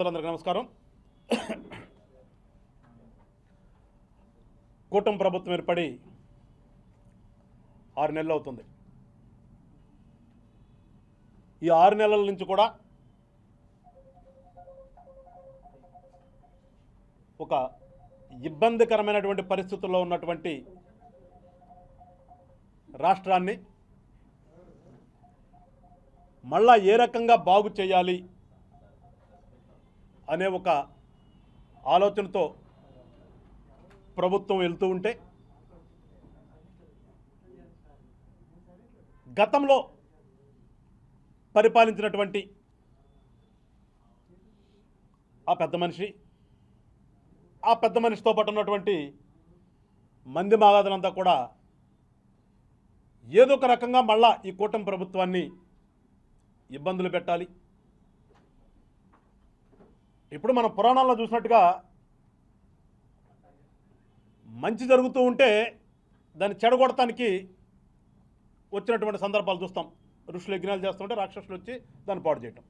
భక్తులందరికీ నమస్కారం. కూటమి ప్రభుత్వం ఏర్పడి ఆరు నెలలు అవుతుంది. ఈ ఆరు నెలల నుంచి కూడా ఒక ఇబ్బందికరమైనటువంటి పరిస్థితుల్లో ఉన్నటువంటి రాష్ట్రాన్ని మళ్ళా ఏ రకంగా బాగు చేయాలి అనే ఒక ఆలోచనతో ప్రభుత్వం వెళ్తూ ఉంటే గతంలో పరిపాలించినటువంటి ఆ పెద్ద మనిషి ఆ పెద్ద మనిషితో పాటు ఉన్నటువంటి మంది మాగాదులంతా కూడా ఏదో ఒక రకంగా మళ్ళా ఈ కూటమి ప్రభుత్వాన్ని ఇబ్బందులు పెట్టాలి. ఇప్పుడు మనం పురాణాల్లో చూసినట్టుగా మంచి జరుగుతూ ఉంటే దాన్ని చెడగొడటానికి వచ్చినటువంటి సందర్భాలు చూస్తాం. ఋషులు యజ్ఞాలు చేస్తుంటే రాక్షసులు వచ్చి దాన్ని పాడు చేయటం.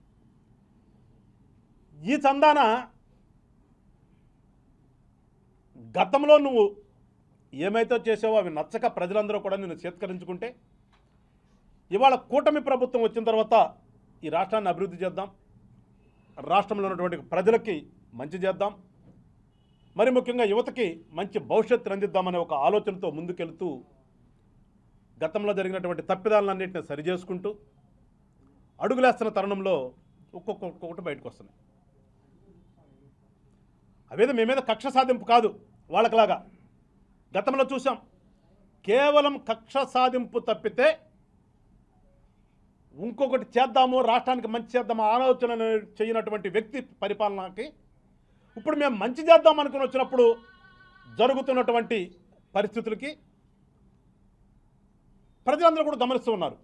ఈ చందాన గతంలో నువ్వు ఏమైతే చేసావో అవి నచ్చక ప్రజలందరూ కూడా నిన్ను చేత్కరించుకుంటే ఇవాళ కూటమి ప్రభుత్వం వచ్చిన తర్వాత ఈ రాష్ట్రాన్ని అభివృద్ధి చేద్దాం. రాష్ట్రంలో ఉన్నటువంటి ప్రజలకి మంచి చేద్దాం. మరి ముఖ్యంగా యువతకి మంచి భవిష్యత్తు అందిద్దామనే ఒక ఆలోచనతో ముందుకెళ్తూ గతంలో జరిగినటువంటి తప్పిదాలన్నింటిని సరిచేసుకుంటూ అడుగులేస్తున్న తరుణంలో ఒక్కొక్క ఒక్కొక్కటి బయటకు వస్తున్నాయి. అవేదో మీ మీద కక్ష సాధింపు కాదు వాళ్ళకిలాగా. గతంలో చూసాం కేవలం కక్ష సాధింపు తప్పితే ఇంకొకటి చేద్దాము రాష్ట్రానికి మంచి చేద్దాము ఆలోచన చేయనటువంటి వ్యక్తి పరిపాలనకి ఇప్పుడు మేము మంచి చేద్దాం అనుకుని వచ్చినప్పుడు జరుగుతున్నటువంటి పరిస్థితులకి ప్రజలందరూ కూడా గమనిస్తూ ఉన్నారు.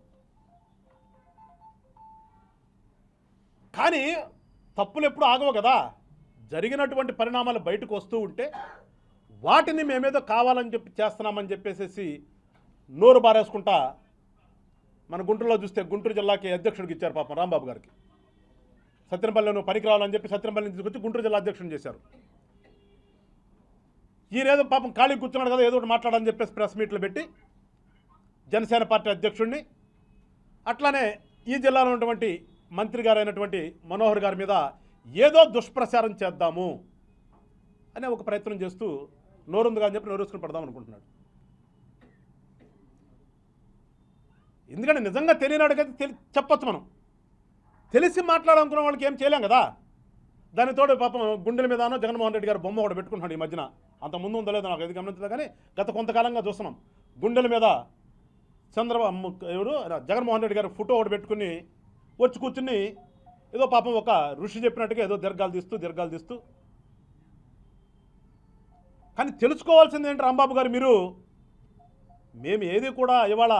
కానీ తప్పులు ఎప్పుడు ఆగవు కదా. జరిగినటువంటి పరిణామాలు బయటకు వస్తూ ఉంటే వాటిని మేమేదో కావాలని చెప్పి చేస్తున్నామని చెప్పేసి నోరు బారేసుకుంటా మన గుంటూరులో చూస్తే గుంటూరు జిల్లాకి అధ్యక్షుడికి ఇచ్చారు పాపం రాంబాబు గారికి. సత్యనపల్లి పనికి రావాలని చెప్పి సత్యనపల్లి తీసుకొచ్చి గుంటూరు జిల్లా అధ్యక్షుడు చేశారు. ఈయనేదో పాపం ఖాళీ కూర్చున్నాడు కదా ఏదో ఒకటి మాట్లాడని చెప్పేసి ప్రెస్ మీట్లు పెట్టి జనసేన పార్టీ అధ్యక్షుడిని అట్లానే ఈ జిల్లాలో ఉన్నటువంటి మంత్రి గారైనటువంటి మనోహర్ గారి మీద ఏదో దుష్ప్రచారం చేద్దాము అనే ఒక ప్రయత్నం చేస్తూ నోరుందుగా అని చెప్పి నోరుసుకుని పడదాం అనుకుంటున్నాడు. ఎందుకంటే నిజంగా తెలియనాడు కదా తెలి చెప్పచ్చు మనం. తెలిసి మాట్లాడాలనుకున్న వాళ్ళకి ఏం చేయలేం కదా? దానితోడు పాపం గుండెల మీదనో జగన్మోహన్ రెడ్డి గారు బొమ్మ ఒకటి పెట్టుకుంటున్నాడు ఈ మధ్యన. అంత ముందు ఉందో లేదో నాకు ఇది గమనించలేదు కానీ గత కొంతకాలంగా చూస్తున్నాం. గుండెల మీద చంద్రబాబు ఎవరు? జగన్మోహన్ రెడ్డి గారు ఫోటో ఒకటి పెట్టుకుని వచ్చి కూర్చుని ఏదో పాపం ఒక ఋషి చెప్పినట్టుగా ఏదో దీర్ఘాలు తీస్తూ దీర్ఘాలు తీస్తూ. కానీ తెలుసుకోవాల్సింది ఏంటి రాంబాబు గారు మీరు? మేము ఏది కూడా ఇవాళ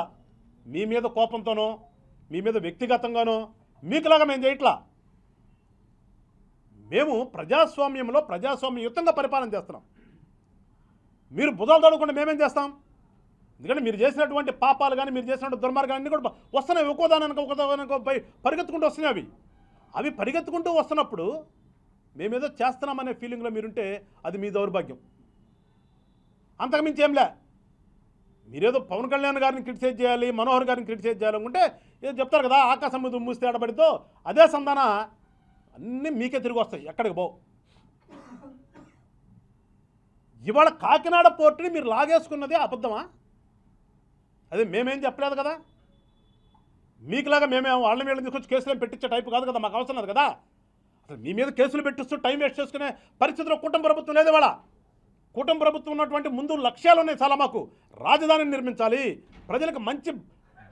మీ మీద కోపంతోనో మీ మీద వ్యక్తిగతంగానో మీకులాగా మేము చేయట్లా? మేము ప్రజాస్వామ్యంలో ప్రజాస్వామ్యయుతంగా పరిపాలన చేస్తున్నాం. మీరు బుధాలు తడవకుండా మేమేం చేస్తాం? ఎందుకంటే మీరు చేసినటువంటి పాపాలు కానీ మీరు చేసినటువంటి దుర్మార్గాన్ని కూడా వస్తున్నాయి. ఒక్కోదానికి ఒకదానికి పై పరిగెత్తుకుంటూ వస్తున్నాయి అవి. అవి పరిగెత్తుకుంటూ వస్తున్నప్పుడు మేమేదో చేస్తున్నామనే ఫీలింగ్లో మీరుంటే అది మీ దౌర్భాగ్యం. అంతకుమించి ఏంలే మీరేదో పవన్ కళ్యాణ్ గారిని క్రిటిసైజ్ చేయాలి మనోహర్ గారిని క్రిటిసైజ్ చేయాలనుకుంటే ఏదో చెప్తారు కదా ఆకాశం మీద మూస్తే ఆడబడితో అదే సంధాన అన్నీ మీకే తిరిగి వస్తాయి ఎక్కడికి పో ఇవాళ కాకినాడ పోర్టుని మీరు లాగేసుకున్నది అబద్ధమా? అదే మేమేం చెప్పలేదు కదా? మీకులాగా మేమే వాళ్ళ మీద తీసుకొచ్చి కేసులు పెట్టించే టైపు కాదు కదా మాకు అవసరం లేదు కదా? అసలు మీ మీద కేసులు పెట్టిస్తూ టైం వేస్ట్ చేసుకునే పరిస్థితిలో కుటుంబ ప్రభుత్వం లేదు ఇవాళ. కుటుంబ ప్రభుత్వం ఉన్నటువంటి ముందు లక్ష్యాలు ఉన్నాయి చాలా మాకు. రాజధానిని నిర్మించాలి. ప్రజలకు మంచి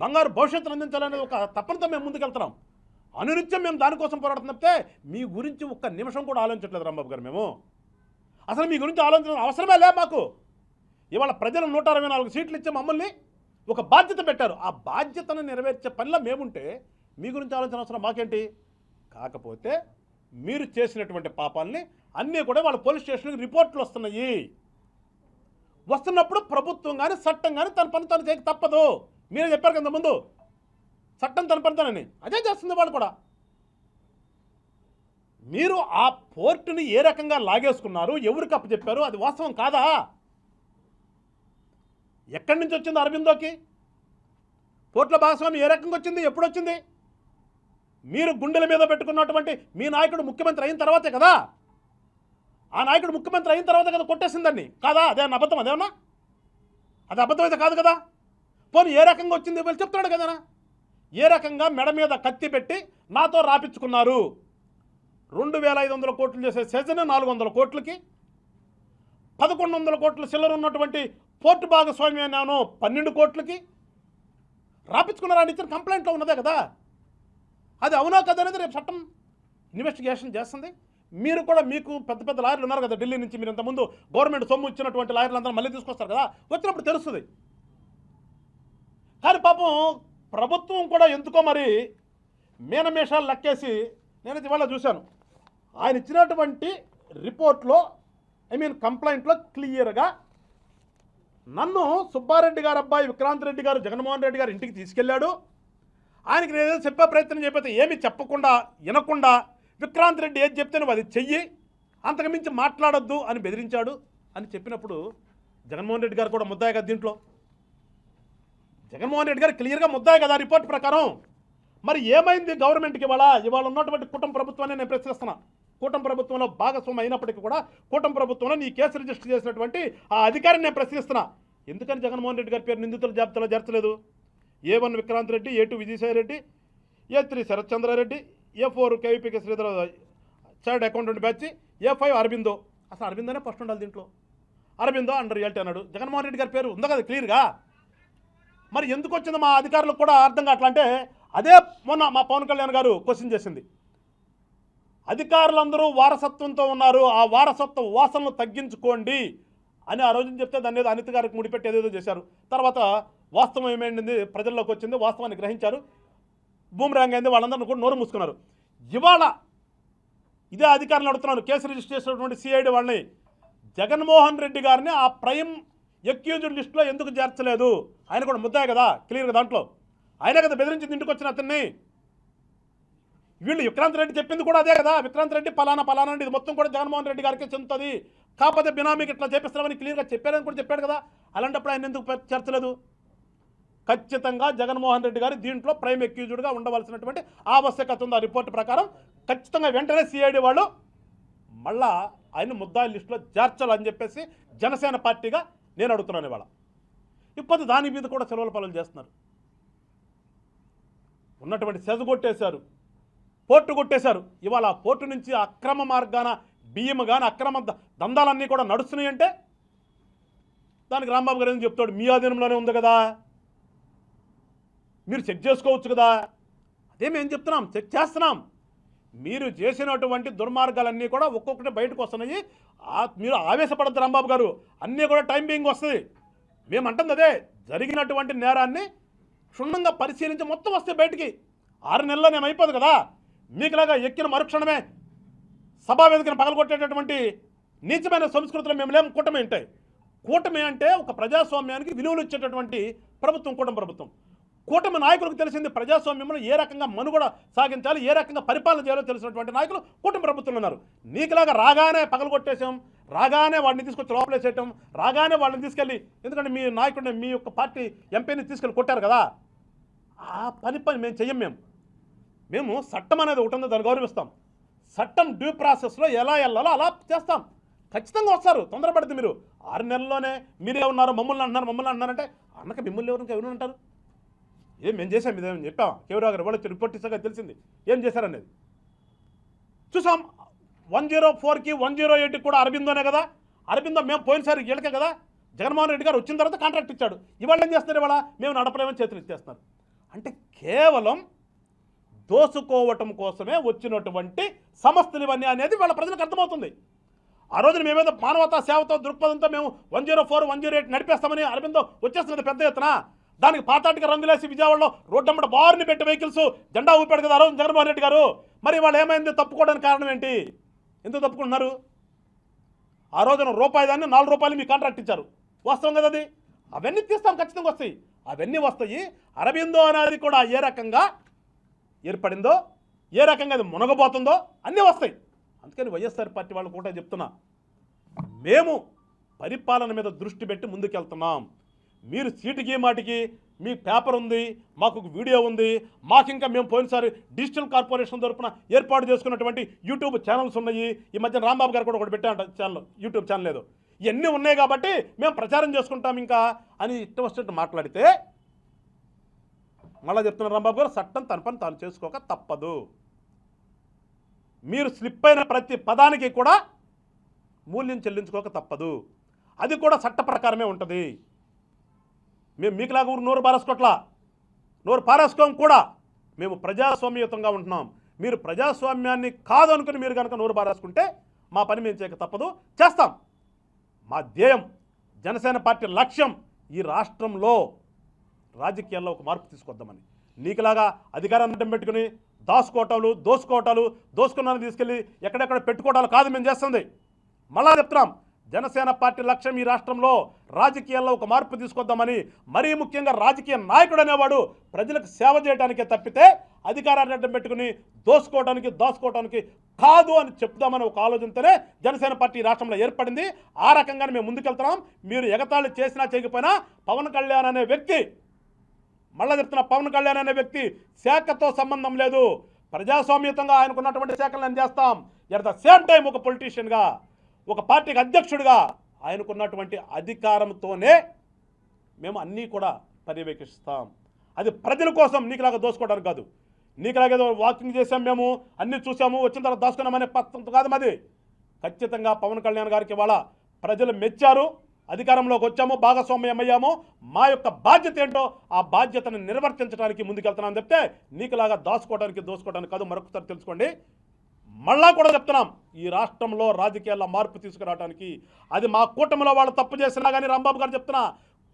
బంగారు భవిష్యత్తును అందించాలనే ఒక తప్పనితో మేము ముందుకెళ్తున్నాం. అనునిత్యం మేము దానికోసం పోరాడుతున్న తప్పితే మీ గురించి ఒక్క నిమిషం కూడా ఆలోచించట్లేదు రాంబాబు గారు మేము. అసలు మీ గురించి ఆలోచించడం అవసరమే లే మాకు. ఇవాళ ప్రజలు నూట అరవై నాలుగు సీట్లు ఇచ్చి మమ్మల్ని ఒక బాధ్యత పెట్టారు. ఆ బాధ్యతను నెరవేర్చే పనిలో మేముంటే మీ గురించి ఆలోచన అవసరం మాకేంటి? కాకపోతే మీరు చేసినటువంటి పాపాలని అన్నీ కూడా వాళ్ళ పోలీస్ స్టేషన్కి రిపోర్ట్లు వస్తున్నాయి. వస్తున్నప్పుడు ప్రభుత్వం కానీ చట్టం కానీ తన పని తను చేయక తప్పదు. మీరే చెప్పారు కదా ముందు. చట్టం తన పని తనని. అదే చేస్తుంది వాళ్ళు కూడా. మీరు ఆ పోర్టుని ఏ రకంగా లాగేసుకున్నారు? ఎవరికి అప్పచెప్పారు? అది వాస్తవం కాదా? ఎక్కడి నుంచి వచ్చింది అరబిందోకి? పోర్టుల భాగస్వామి ఏ రకంగా వచ్చింది? ఎప్పుడు వచ్చింది? మీరు గుండెల మీద పెట్టుకున్నటువంటి మీ నాయకుడు ముఖ్యమంత్రి అయిన తర్వాతే కదా? ఆ నాయకుడు ముఖ్యమంత్రి అయిన తర్వాత కదా కొట్టేసిందండి కాదా? అదే అన్న అబద్ధం అదేమన్నా అది అబద్ధం అయితే కాదు కదా? పోనీ ఏ రకంగా వచ్చింది వీళ్ళు చెప్తున్నాడు కదా? ఏ రకంగా మెడ మీద కత్తి పెట్టి నాతో రాపించుకున్నారు? రెండు వేల ఐదు వందల కోట్లు చేసే సెజన్ నాలుగు వందల కోట్లకి పదకొండు వందల కోట్ల చిల్లర ఉన్నటువంటి పోర్టు భాగస్వామి నేను పన్నెండు కోట్లకి. రాపించుకున్నారని ఇచ్చిన కంప్లైంట్లో ఉన్నదే కదా? అది అవునా కదా అనేది రేపు చట్టం ఇన్వెస్టిగేషన్ చేస్తుంది. మీరు కూడా మీకు పెద్ద పెద్ద లాయర్లు ఉన్నారు కదా ఢిల్లీ నుంచి మీరు ఇంతకుముందు గవర్నమెంట్ సొమ్ము ఇచ్చినటువంటి లాయర్లు అందరూ మళ్ళీ తీసుకొస్తారు కదా వచ్చినప్పుడు తెలుస్తుంది. కానీ పాపం ప్రభుత్వం కూడా ఎందుకో మరి మీనమేషాలు లెక్కేసి నేను ఇవాళ చూశాను. ఆయన ఇచ్చినటువంటి రిపోర్ట్లో ఐ మీన్ కంప్లైంట్లో క్లియర్గా నన్ను సుబ్బారెడ్డి గారు అబ్బాయి విక్రాంత్ రెడ్డి గారు జగన్మోహన్ రెడ్డి గారు ఇంటికి తీసుకెళ్ళాడు. ఆయనకి నేను ఏదో చెప్పే ప్రయత్నం చేయకపోతే ఏమి చెప్పకుండా వినకుండా విక్రాంత్ రెడ్డి ఏది చెప్తే నువ్వు అది చెయ్యి అంతకుమించి మాట్లాడొద్దు అని బెదిరించాడు అని చెప్పినప్పుడు జగన్మోహన్ రెడ్డి గారు కూడా ముద్దాయి కదా దీంట్లో. జగన్మోహన్ రెడ్డి గారు క్లియర్గా ముద్దాయి కదా రిపోర్ట్ ప్రకారం. మరి ఏమైంది గవర్నమెంట్కి ఇవాళ? ఇవాళ ఉన్నటువంటి కుటుంబ ప్రభుత్వాన్ని నేను ప్రశ్నిస్తున్నా. కూటమి ప్రభుత్వంలో భాగస్వామి అయినప్పటికీ కూడా కూటమి ప్రభుత్వంలో నీ కేసు రిజిస్టర్ చేసినటువంటి ఆ అధికారిని నేను ప్రశ్నిస్తున్నా. ఎందుకని జగన్మోహన్ రెడ్డి గారి పేరు నిందితుల జాబితాలో చేర్చలేదు? A one Vikrant Reddy A two Vijayasai Reddy A three Sarathchandra Reddy A four KVPK Sridhar child accountant batch A five Aurobindo. అసలు అరబిందోనే ఫస్ట్ ఉండాలి దీంట్లో. అరవిందో అండర్ రియాలిటీ అన్నాడు. జగన్మోహన్ రెడ్డి గారి పేరు ఉందో కదా క్లియర్గా? మరి ఎందుకు వచ్చిందో మా అధికారులకు కూడా అర్థం కావట్లా అంటే అదే మొన్న మా పవన్ కళ్యాణ్ గారు క్వశ్చన్ చేసింది. అధికారులందరూ వారసత్వంతో ఉన్నారు. ఆ వారసత్వ వాసనలు తగ్గించుకోండి అని ఆ రోజున చెప్తే దాన్ని ఏదో అనిత గారికి ముడిపెట్టి ఏదేదో చేశారు. తర్వాత వాస్తవం ఏమైంది? ప్రజల్లోకి వచ్చింది వాస్తవాన్ని గ్రహించారు. బూమరాంగ్ అయింది వాళ్ళందరినీ కూడా నోరు మూసుకున్నారు. ఇవాళ ఇదే అధికారులు అడుగుతున్నాను కేసు రిజిస్టర్ చేసినటువంటి సిఐడి వాళ్ళని. జగన్మోహన్ రెడ్డి గారిని ఆ ప్రైమ్ ఎక్యూజ్డ్ లిస్టులో ఎందుకు చేర్చలేదు? ఆయన కూడా ముద్దాయి కదా క్లియర్గా దాంట్లో. ఆయన కదా బెదిరించి ఇంటికి వచ్చిన అతన్ని. వీళ్ళు విక్రాంత్ రెడ్డి చెప్పింది కూడా అదే కదా విక్రాంత్ రెడ్డి పలానా పలానా అంటే ఇది మొత్తం కూడా జగన్మోహన్ రెడ్డి గారికి చెందుతుంది. కాకపోతే బినామీకి ఇట్లా చేపిస్తామని క్లియర్గా చెప్పారని కూడా చెప్పాడు కదా అలాంటప్పుడు ఆయన ఎందుకు చేర్చలేదు? ఖచ్చితంగా జగన్మోహన్ రెడ్డి గారు దీంట్లో ప్రైమ్ ఎక్యూజ్డ్గా ఉండవలసినటువంటి ఆవశ్యకత ఉంది ఆ రిపోర్ట్ ప్రకారం? ఖచ్చితంగా వెంటనే సిఐడి వాళ్ళు మళ్ళా ఆయన ముద్దాయి లిస్టులో చేర్చాలని చెప్పేసి జనసేన పార్టీగా నేను అడుగుతున్నాను ఇవాళ. ఇప్పుడు దాని మీద కూడా సెలవుల పనులు చేస్తున్నారు. ఉన్నటువంటి సెజగొట్టేశారు పోర్టు కొట్టేశారు. ఇవాళ ఆ పోర్టు నుంచి అక్రమ మార్గాన బియ్యం కానీ అక్రమ దందాలన్నీ కూడా నడుస్తున్నాయి అంటే దానికి రాంబాబు గారు ఏం చెప్తాడు? మీ ఆధీనంలోనే ఉంది కదా. మీరు చెక్ చేసుకోవచ్చు కదా? అదే మేము చెప్తున్నాం చెక్ చేస్తున్నాం. మీరు చేసినటువంటి దుర్మార్గాలన్నీ కూడా ఒక్కొక్కటి బయటకు వస్తున్నాయి. ఆ- మీరు ఆవేశపడద్దు రాంబాబు గారు. అన్నీ కూడా టైం బీయింగ్ వస్తుంది. మేము అంటుంది అదే జరిగినటువంటి నేరాన్ని క్షుణ్ణంగా పరిశీలించి మొత్తం వస్తే బయటికి. ఆరు నెలల్లో అయిపోదు కదా. మీకులాగా ఎక్కిన మరుక్షణమే సభా వేదికను పగలగొట్టేటటువంటి నీచమైన సంస్కృతులు మేము లేము. కూటమి ఉంటాయి కూటమి అంటే ఒక ప్రజాస్వామ్యానికి విలువలు ఇచ్చేటటువంటి ప్రభుత్వం కూటమి ప్రభుత్వం. కూటమి నాయకులకు తెలిసింది ప్రజాస్వామ్యంలో ఏ రకంగా మనుగడ సాగించాలి ఏ రకంగా పరిపాలన చేయాలో తెలిసినటువంటి నాయకులు కూటమి ప్రభుత్వంలో ఉన్నారు. నీకులాగా రాగానే పగలగొట్టేసాం రాగానే వాడిని తీసుకొచ్చి లోపలేసేయటం రాగానే వాళ్ళని తీసుకెళ్ళి ఎందుకంటే మీ నాయకుడిని మీ యొక్క పార్టీ ఎంపీని తీసుకెళ్ళి కొట్టారు కదా. ఆ పని పని మేము చెయ్యం మేము. మేము చట్టం అనేది ఒకటి ఉందో దాన్ని గౌరవిస్తాం. చట్టం డ్యూ ప్రాసెస్లో ఎలా వెళ్ళాలో అలా చేస్తాం. ఖచ్చితంగా వస్తారు తొందరపడితే మీరు. ఆరు నెలల్లోనే మీరే ఉన్నారు మమ్మల్ని అంటున్నారు మమ్మల్ని అంటున్నారంటే అన్నక మిమ్మల్ని ఎవరు ఎవరు అంటారు? ఏం మేము చేసాం ఇదేమని చెప్పావా? కేవరావు గారు వాళ్ళు రిపోర్ట్ ఇస్తాక తెలిసింది. ఏం చేశారనేది? చూసాం. వన్ జీరో ఫోర్కి వన్ జీరో ఎయిట్కి కూడా అరబిందోనే కదా. అరబిందో మేము పోయినసారి వీళ్ళకే కదా. జగన్మోహన్ రెడ్డి గారు వచ్చిన తర్వాత కాంట్రాక్ట్ ఇచ్చాడు. ఇవాళ ఏం చేస్తున్నారు ఇవాళ? మేము నడపలేమని చేతులు ఇచ్చేస్తున్నారు అంటే కేవలం దోసుకోవటం కోసమే వచ్చినటువంటి సంస్థలు ఇవన్నీ అనేది వాళ్ళ ప్రజలకు అర్థమవుతుంది. ఆ రోజున మేమేదో మానవతా సేవతో దృక్పథంతో మేము one zero four one zero eight నడిపేస్తామని Aurobindo వచ్చేస్తున్నది పెద్ద ఎత్తున. దానికి పాతాటికి రంగులేసి విజయవాడలో రోడ్డమ్మట బారిని పెట్టి వెహికల్స్ జెండా ఊపాడు కదా ఆ రోజు జగన్మోహన్ రెడ్డి గారు. మరి వాళ్ళు ఏమైంది? తప్పుకోవడానికి కారణం ఏంటి? ఎందుకు తప్పుకుంటున్నారు? ఆ రోజున రూపాయి దాన్ని నాలుగు రూపాయలు మీ కాంట్రాక్ట్ ఇచ్చారు. వాస్తవం కదా అది? అవన్నీ తీస్తాం ఖచ్చితంగా వస్తాయి. అవన్నీ వస్తాయి. అరబిందో అనేది కూడా ఏ రకంగా ఏర్పడిందో ఏ రకంగా అది మునగబోతుందో అన్నీ వస్తాయి. అందుకని వైఎస్ఆర్ పార్టీ వాళ్ళు కూడా చెప్తున్నా. మేము పరిపాలన మీద దృష్టి పెట్టి ముందుకెళ్తున్నాం. మీరు సీటుకి మాటికి మీ పేపర్ ఉంది మాకు వీడియో ఉంది మాకు ఇంకా మేము పోయినసారి డిజిటల్ కార్పొరేషన్ తరపున ఏర్పాటు చేసుకున్నటువంటి యూట్యూబ్ ఛానల్స్ ఉన్నాయి. ఈ మధ్య రాంబాబు గారు కూడా ఒకటి పెట్టారంట ఛానల్ యూట్యూబ్ ఛానల్ లేదు ఇవన్నీ ఉన్నాయి కాబట్టి మేము ప్రచారం చేసుకుంటాం ఇంకా అని ఇష్టం వచ్చినట్టు మాట్లాడితే మళ్ళీ చెప్తున్నారు రాంబాబు గారు చట్టం తన పని తాను చేసుకోక తప్పదు. మీరు స్లిప్ అయిన ప్రతి పదానికి కూడా మూల్యం చెల్లించుకోక తప్పదు. అది కూడా చట్ట ప్రకారమే ఉంటుంది. మేము మీకులాగా ఊరు నోరు పారేసుకోట్లా? నోరు పారేసుకోం కూడా మేము ప్రజాస్వామ్యయుతంగా ఉంటున్నాం. మీరు ప్రజాస్వామ్యాన్ని కాదు అనుకుని మీరు కనుక నోరు పారేసుకుంటే మా పని మేము చేయక తప్పదు. చేస్తాం. మా ధ్యేయం జనసేన పార్టీ లక్ష్యం ఈ రాష్ట్రంలో రాజకీయాల్లో ఒక మార్పు తీసుకొద్దామని. నీకులాగా అధికారాన్ని అడ్డం పెట్టుకుని దాసుకోటాలు దోసుకోవటాలు దోసుకున్నాను తీసుకెళ్ళి ఎక్కడెక్కడ పెట్టుకోవటాలు కాదు మేము చేస్తుంది. మళ్ళా చెప్తున్నాం. జనసేన పార్టీ లక్ష్యం ఈ రాష్ట్రంలో రాజకీయాల్లో ఒక మార్పు తీసుకొద్దామని మరీ ముఖ్యంగా రాజకీయ నాయకుడు అనేవాడు ప్రజలకు సేవ చేయడానికే తప్పితే అధికారాన్ని అడ్డం పెట్టుకుని దోసుకోవడానికి దాచుకోవడానికి కాదు అని చెప్దామని ఒక ఆలోచనతోనే జనసేన పార్టీ ఈ రాష్ట్రంలో ఏర్పడింది. ఆ రకంగానే మేము ముందుకెళ్తున్నాం. మీరు ఎగతాళి చేసినా చేయకపోయినా పవన్ కళ్యాణ్ అనే వ్యక్తి మళ్ళా చెప్తున్న పవన్ కళ్యాణ్ అనే వ్యక్తి శాఖతో సంబంధం లేదు. ప్రజాస్వామ్యతంగా ఆయనకున్నటువంటి శాఖలు నేను చేస్తాం? ఎట్ ద సేమ్ టైం ఒక పొలిటీషియన్గా ఒక పార్టీకి అధ్యక్షుడిగా ఆయనకున్నటువంటి అధికారంతోనే మేము అన్నీ కూడా పర్యవేక్షిస్తాం. అది ప్రజల కోసం నీకులాగా దోసుకోవడానికి కాదు. నీకులాగా ఏదో వాకింగ్ చేసాం మేము అన్నీ చూసాము వచ్చిన తర్వాత దాచుకున్నామనే పత్రం కాదు మాది. ఖచ్చితంగా పవన్ కళ్యాణ్ గారికి ఇవాళ ప్రజలు మెచ్చారు అధికారంలోకి వచ్చాము భాగస్వామ్యం అయ్యాము. మా యొక్క బాధ్యత ఏంటో ఆ బాధ్యతను నిర్వర్తించడానికి ముందుకెళ్తున్నాను చెప్తే నీకులాగా దాచుకోవడానికి దోసుకోవడానికి కాదు. మరొకసారి తెలుసుకోండి. మళ్ళా కూడా చెప్తున్నాం ఈ రాష్ట్రంలో రాజకీయాల్లో మార్పు తీసుకురావడానికి అది మా కూటమిలో వాళ్ళు తప్పు చేసినా కానీ రాంబాబు గారు చెప్తున్నా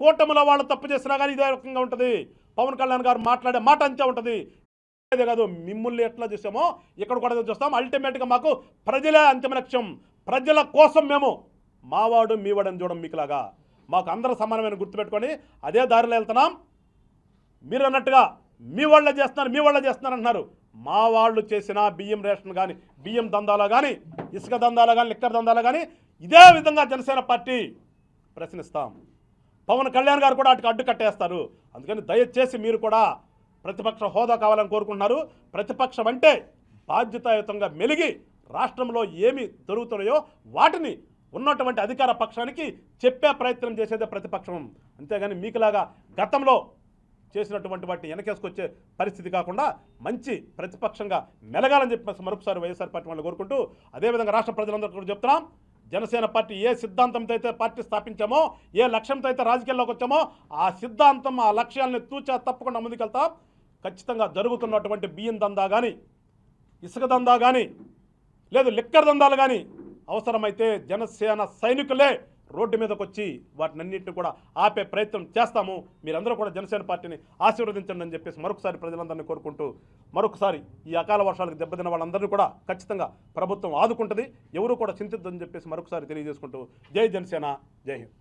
కూటమిలో వాళ్ళు తప్పు చేసినా కానీ ఇదే రకంగా ఉంటుంది. పవన్ కళ్యాణ్ గారు మాట్లాడే మాట అంతే ఉంటుంది. అదే కాదు మిమ్మల్ని ఎట్లా చూసామో ఇక్కడ కూడా చూస్తాం. అల్టిమేట్గా మాకు ప్రజలే అంతిమ లక్ష్యం. ప్రజల కోసం మేము మావాడు మీవాడని చూడం మీకులాగా. మాకు అందరూ సమానమైన గుర్తుపెట్టుకొని అదే దారిలో వెళ్తున్నాం. మీరు అన్నట్టుగా మీ వాళ్ళే చేస్తున్నారు మీ వాళ్ళే చేస్తున్నారు అంటున్నారు. మా వాళ్ళు చేసిన బియ్యం రేషన్ కానీ బియ్యం దందాలో కానీ ఇసుక దందాలో కానీ లిక్కర్ దందాలో కానీ ఇదే విధంగా జనసేన పార్టీ ప్రశ్నిస్తాం. పవన్ కళ్యాణ్ గారు కూడా అటుకు అడ్డు కట్టేస్తారు. అందుకని దయచేసి మీరు కూడా ప్రతిపక్ష హోదా కావాలని కోరుకుంటున్నారు. ప్రతిపక్షం అంటే బాధ్యతాయుతంగా మెలిగి రాష్ట్రంలో ఏమి జరుగుతున్నాయో వాటిని ఉన్నటువంటి అధికార పక్షానికి చెప్పే ప్రయత్నం చేసేదే ప్రతిపక్షం. అంతేగాని మీకులాగా గతంలో చేసినటువంటి వాటిని వెనకేసుకొచ్చే పరిస్థితి కాకుండా మంచి ప్రతిపక్షంగా మెలగాలని చెప్పి మరొకసారి వైఎస్ఆర్ పార్టీ వాళ్ళు కోరుకుంటూ అదేవిధంగా రాష్ట్ర ప్రజలందరూ కూడా చెప్తున్నాం. జనసేన పార్టీ ఏ సిద్ధాంతంతో అయితే పార్టీ స్థాపించామో ఏ లక్ష్యంతో అయితే రాజకీయాల్లోకి వచ్చామో ఆ సిద్ధాంతం ఆ లక్ష్యాలను తూచా తప్పకుండా ముందుకెళ్తాం. ఖచ్చితంగా జరుగుతున్నటువంటి బియ్యం దందా కానీ ఇసుక దందా కానీ లేదు లిక్కర్ దందాలు కానీ అవసరమైతే జనసేన సైనికులే రోడ్డు మీదకి వచ్చి వాటినన్నింటిని కూడా ఆపే ప్రయత్నం చేస్తాము. మీరందరూ కూడా జనసేన పార్టీని ఆశీర్వదించండి అని చెప్పేసి మరొకసారి ప్రజలందరినీ కోరుకుంటూ మరొకసారి ఈ అకాల వర్షాలకు దెబ్బతిన వాళ్ళందరినీ కూడా ఖచ్చితంగా ప్రభుత్వం ఆదుకుంటుంది. ఎవరు కూడా చింతిద్దని చెప్పేసి మరొకసారి తెలియజేసుకుంటూ జై జనసేన జై హింద్.